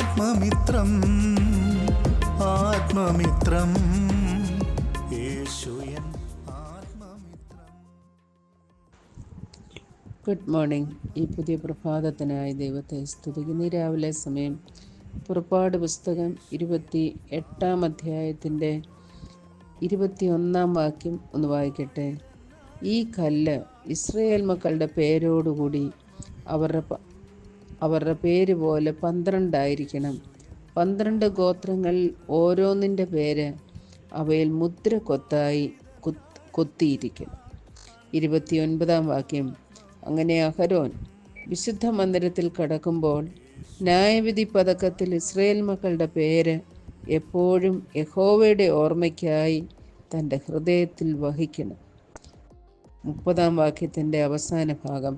ആത്മമിത്രം ആത്മമിത്രം. യേശുയൻ ആത്മമിത്രം. Good morning ഈ പുതിയ പ്രഭാതത്തിനായി ദൈവത്തെ സ്തുതിക്കുന്ന. രാവിലെ സമയം പുറപ്പാട് പുസ്തകം ഇരുപത്തി എട്ടാം അധ്യായത്തിന്റെ ഇരുപത്തിയൊന്നാം വാക്യം ഒന്ന് വായിക്കട്ടെ. ഈ കല്ല് ഇസ്രയേൽ മക്കളുടെ പേരോടുകൂടി അവരുടെ അവരുടെ പേര് പോലെ പന്ത്രണ്ടായിരിക്കണം. പന്ത്രണ്ട് ഗോത്രങ്ങൾ ഓരോന്നിന്റെ പേര് അവയിൽ മുദ്ര കൊത്തായി കൊത്തിയിരിക്കും. ഇരുപത്തിയൊൻപതാം വാക്യം. അങ്ങനെ അഹരോൻ വിശുദ്ധ മന്ദിരത്തിൽ കടക്കുമ്പോൾ ന്യായവിധി പതക്കത്തിൽ ഇസ്രയേൽ മക്കളുടെ പേര് എപ്പോഴും യഹോവയുടെ ഓർമ്മയ്ക്കായി തന്റെ ഹൃദയത്തിൽ വഹിക്കണം. മുപ്പതാം വാക്യത്തിന്റെ അവസാന ഭാഗം.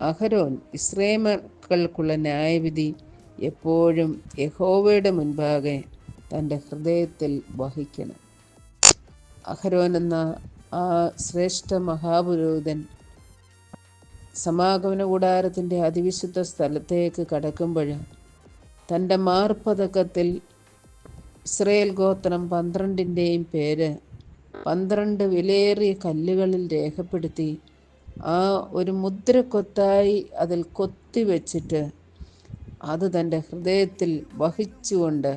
അഹരോൻ ഇസ്രേമക്കൾക്കുള്ള ന്യായവിധി എപ്പോഴും യഹോവയുടെ മുൻപാകെ തന്റെ ഹൃദയത്തിൽ വഹിക്കണം. അഹരോൻ എന്ന ആ ശ്രേഷ്ഠ മഹാപുരോഹിതൻ സമാഗമന കൂടാരത്തിന്റെ അതിവിശുദ്ധ സ്ഥലത്തേക്ക് കടക്കുമ്പോൾ തന്റെ മാർപ്പതക്കത്തിൽ ഇസ്രയേൽ ഗോത്രം പന്ത്രണ്ടിന്റെയും പേര് പന്ത്രണ്ട് വിലയേറിയ കല്ലുകളിൽ രേഖപ്പെടുത്തി ആ ഒരു മുദ്ര കൊത്തായി അതിൽ കൊത്തി വെച്ചിട്ട് അത് തന്റെ ഹൃദയത്തിൽ വഹിച്ചുകൊണ്ട്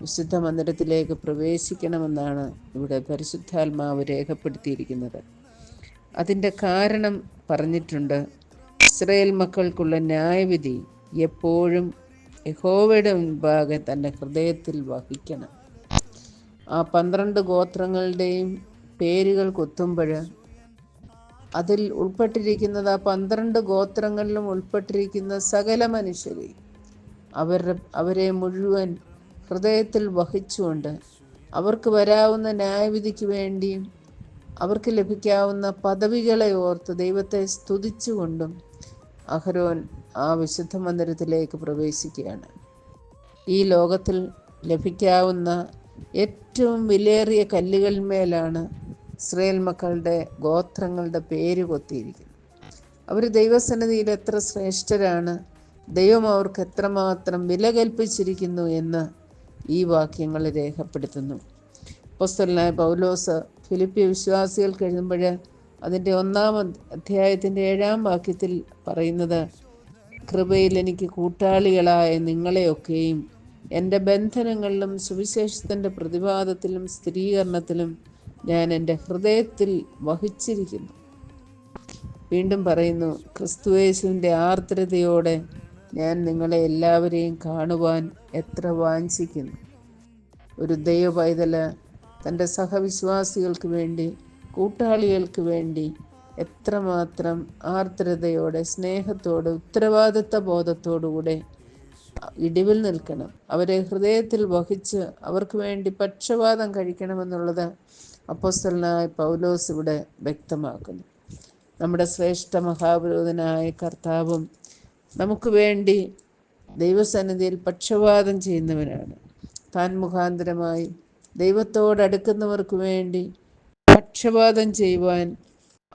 വിശുദ്ധ മന്ദിരത്തിലേക്ക് പ്രവേശിക്കണമെന്നാണ് ഇവിടെ പരിശുദ്ധാത്മാവ് രേഖപ്പെടുത്തിയിരിക്കുന്നത്. അതിന്റെ കാരണം പറഞ്ഞിട്ടുണ്ട് ഇസ്രയേൽ മക്കൾക്കുള്ള ന്യായവിധി എപ്പോഴും യഹോവയുടെ മുൻപാകെ തന്റെ ഹൃദയത്തിൽ വഹിക്കണം. ആ പന്ത്രണ്ട് ഗോത്രങ്ങളുടെയും പേരുകൾ കൊത്തുമ്പോൾ അതിൽ ഉൾപ്പെട്ടിരിക്കുന്നത് ആ പന്ത്രണ്ട് ഗോത്രങ്ങളിലും ഉൾപ്പെട്ടിരിക്കുന്ന സകല മനുഷ്യരെ അവരുടെ അവരെ മുഴുവൻ ഹൃദയത്തിൽ വഹിച്ചുകൊണ്ട് അവർക്ക് വരാവുന്ന ന്യായവിധിക്ക് വേണ്ടിയും അവർക്ക് ലഭിക്കാവുന്ന പദവികളെ ഓർത്ത് ദൈവത്തെ സ്തുതിച്ചുകൊണ്ടും അഹരോൻ ആ വിശുദ്ധ മന്ദിരത്തിലേക്ക് പ്രവേശിക്കുകയാണ്. ഈ ലോകത്തിൽ ലഭിക്കാവുന്ന ഏറ്റവും വിലയേറിയ കല്ലുകളിന്മേലാണ് ഇസ്രയേൽ മക്കളുടെ ഗോത്രങ്ങളുടെ പേര് കൊത്തിയിരിക്കുന്നു. അവർ ദൈവസന്നിധിയിൽ എത്ര ശ്രേഷ്ഠരാണ് ദൈവം അവർക്ക് എത്രമാത്രം വില കൽപ്പിച്ചിരിക്കുന്നു എന്ന് ഈ വാക്യങ്ങൾ രേഖപ്പെടുത്തുന്നു. പൊസ്തലായ പൗലോസ് ഫിലിപ്പിയ വിശ്വാസികൾക്ക് എഴുതുമ്പോൾ അതിന്റെ ഒന്നാം അധ്യായത്തിന്റെ ഏഴാം വാക്യത്തിൽ പറയുന്നത് കൃപയിൽ എനിക്ക് കൂട്ടാളികളായ നിങ്ങളെയൊക്കെയും എന്റെ ബന്ധനങ്ങളിലും സുവിശേഷത്തിന്റെ പ്രതിപാദത്തിലും സ്ഥിരീകരണത്തിലും ഞാൻ എന്റെ ഹൃദയത്തിൽ വഹിച്ചിരിക്കുന്നു. വീണ്ടും പറയുന്നു ക്രിസ്തുവേശുവിന്റെ ആർദ്രതയോടെ ഞാൻ നിങ്ങളെ എല്ലാവരെയും കാണുവാൻ എത്ര വാഞ്ചിക്കുന്നു. ഒരു ദൈവ പൈതൽ തന്റെ സഹവിശ്വാസികൾക്ക് വേണ്ടി കൂട്ടാളികൾക്ക് വേണ്ടി എത്രമാത്രം ആർദ്രതയോടെ സ്നേഹത്തോടെ ഉത്തരവാദിത്ത ബോധത്തോടുകൂടെ ഇടിവിൽ നിൽക്കണം. അവരെ ഹൃദയത്തിൽ വഹിച്ച് അവർക്ക് വേണ്ടി പക്ഷപാതം കഴിക്കണമെന്നുള്ളത് അപ്പോസ്തലനായ പൗലോസ് ഇവിടെ വ്യക്തമാക്കുന്നു. നമ്മുടെ ശ്രേഷ്ഠ മഹാപുരോധനായ കർത്താവും നമുക്ക് വേണ്ടി ദൈവസന്നിധിയിൽ പക്ഷപാതം ചെയ്യുന്നവനാണ്. താൻ മുഖാന്തരമായി ദൈവത്തോടടുക്കുന്നവർക്ക് വേണ്ടി പക്ഷപാതം ചെയ്യുവാൻ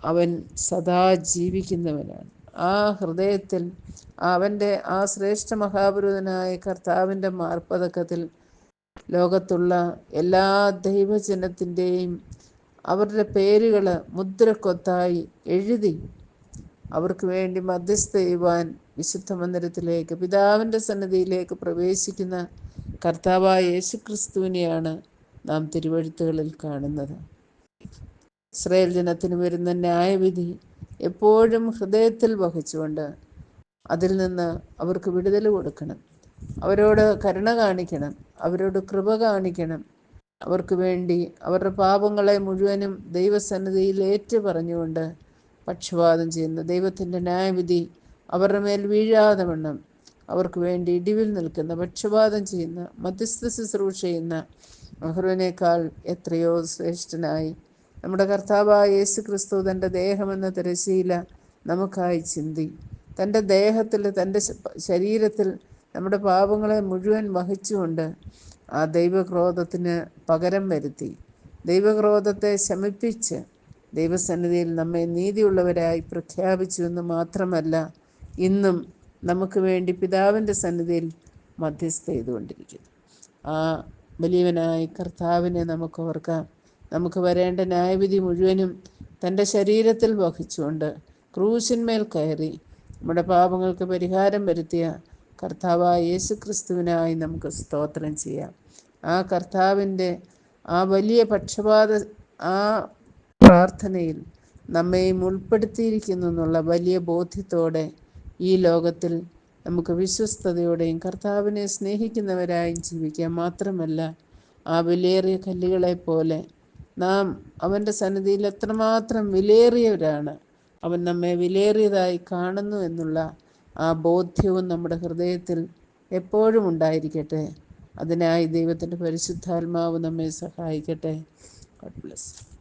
അവൻ സദാ ജീവിക്കുന്നവനാണ്. ആ ഹൃദയത്തിൽ അവന്റെ ആ ശ്രേഷ്ഠ മഹാപുരുതനായ കർത്താവിന്റെ മാർപ്പതക്കത്തിൽ ലോകത്തുള്ള എല്ലാ ദൈവജനത്തിന്റെയും അവരുടെ പേരുകൾ മുദ്രക്കൊത്തായി എഴുതി അവർക്ക് വേണ്ടി മധ്യസ്ഥ ചെയ്യുവാൻ വിശുദ്ധ മന്ദിരത്തിലേക്ക് പിതാവിന്റെ സന്നിധിയിലേക്ക് പ്രവേശിക്കുന്ന കർത്താവായ യേശു ക്രിസ്തുവിനെയാണ് നാം തിരുവഴുത്തുകളിൽ കാണുന്നത്. ഇസ്രയേൽ ജനത്തിന് വരുന്ന ന്യായവിധി എപ്പോഴും ഹൃദയത്തിൽ വഹിച്ചുകൊണ്ട് അതിൽ നിന്ന് അവർക്ക് വിടുതൽ കൊടുക്കണം. അവരോട് കരുണ കാണിക്കണം. അവരോട് കൃപ കാണിക്കണം. അവർക്ക് വേണ്ടി അവരുടെ പാപങ്ങളെ മുഴുവനും ദൈവസന്നിധിയിൽ ഏറ്റു പറഞ്ഞുകൊണ്ട് പക്ഷപാതം ചെയ്യുന്ന ദൈവത്തിന്റെ ന്യായവിധി അവരുടെ മേൽ വീഴാതെ വണ്ണം. അവർക്ക് വേണ്ടി ഇടിവിൽ നിൽക്കുന്ന പക്ഷപാതം ചെയ്യുന്ന മധ്യസ്ഥ ശുശ്രൂഷ ചെയ്യുന്ന അഹ്റുവിനേക്കാൾ എത്രയോ ശ്രേഷ്ഠനായി നമ്മുടെ കർത്താവായ യേശു ക്രിസ്തു തന്റെ ദേഹമെന്ന തിരശീല നമുക്കായി ചിന്തി. തന്റെ ദേഹത്തിൽ തന്റെ ശരീരത്തിൽ നമ്മുടെ പാപങ്ങളെ മുഴുവൻ വഹിച്ചുകൊണ്ട് ആ ദൈവക്രോധത്തിന് പകരം വരുത്തി. ദൈവക്രോധത്തെ ശമിപ്പിച്ച് ദൈവസന്നിധിയിൽ നമ്മെ നീതിയുള്ളവരായി പ്രഖ്യാപിച്ചു എന്ന് മാത്രമല്ല ഇന്നും നമുക്ക് വേണ്ടി പിതാവിന്റെ സന്നിധിയിൽ മധ്യസ്ഥ ചെയ്തുകൊണ്ടിരിക്കുന്നു. ആ വലിയവനായ കർത്താവിനെ നമുക്ക് ഓർക്കാം. നമുക്ക് വരേണ്ട ന്യായവിധി മുഴുവനും തന്റെ ശരീരത്തിൽ വഹിച്ചുകൊണ്ട് ക്രൂശിന്മേൽ കയറി നമ്മുടെ പാപങ്ങൾക്ക് പരിഹാരം വരുത്തിയ കർത്താവായ യേശു ക്രിസ്തുവിനായി നമുക്ക് സ്തോത്രം ചെയ്യാം. ആ കർത്താവിന്റെ ആ വലിയ പക്ഷപാത ആ പ്രാർത്ഥനയിൽ നമ്മെയും ഉൾപ്പെടുത്തിയിരിക്കുന്നു എന്നുള്ള വലിയ ബോധ്യത്തോടെ ഈ ലോകത്തിൽ നമുക്ക് വിശ്വസ്തയോടെയും കർത്താവിനെ സ്നേഹിക്കുന്നവരായും ജീവിക്കാം. മാത്രമല്ല ആ വിലയേറിയ കല്ലുകളെ പോലെ നാം അവന്റെ സന്നിധിയിൽ എത്രമാത്രം വിലയേറിയവരാണ്. അവൻ നമ്മെ വിലയേറിയതായി കാണുന്നു എന്നുള്ള ആ ബോധ്യവും നമ്മുടെ ഹൃദയത്തിൽ എപ്പോഴും ഉണ്ടായിരിക്കട്ടെ. അതിനായി ദൈവത്തിന്റെ പരിശുദ്ധാത്മാവ് നമ്മെ സഹായിക്കട്ടെ. God bless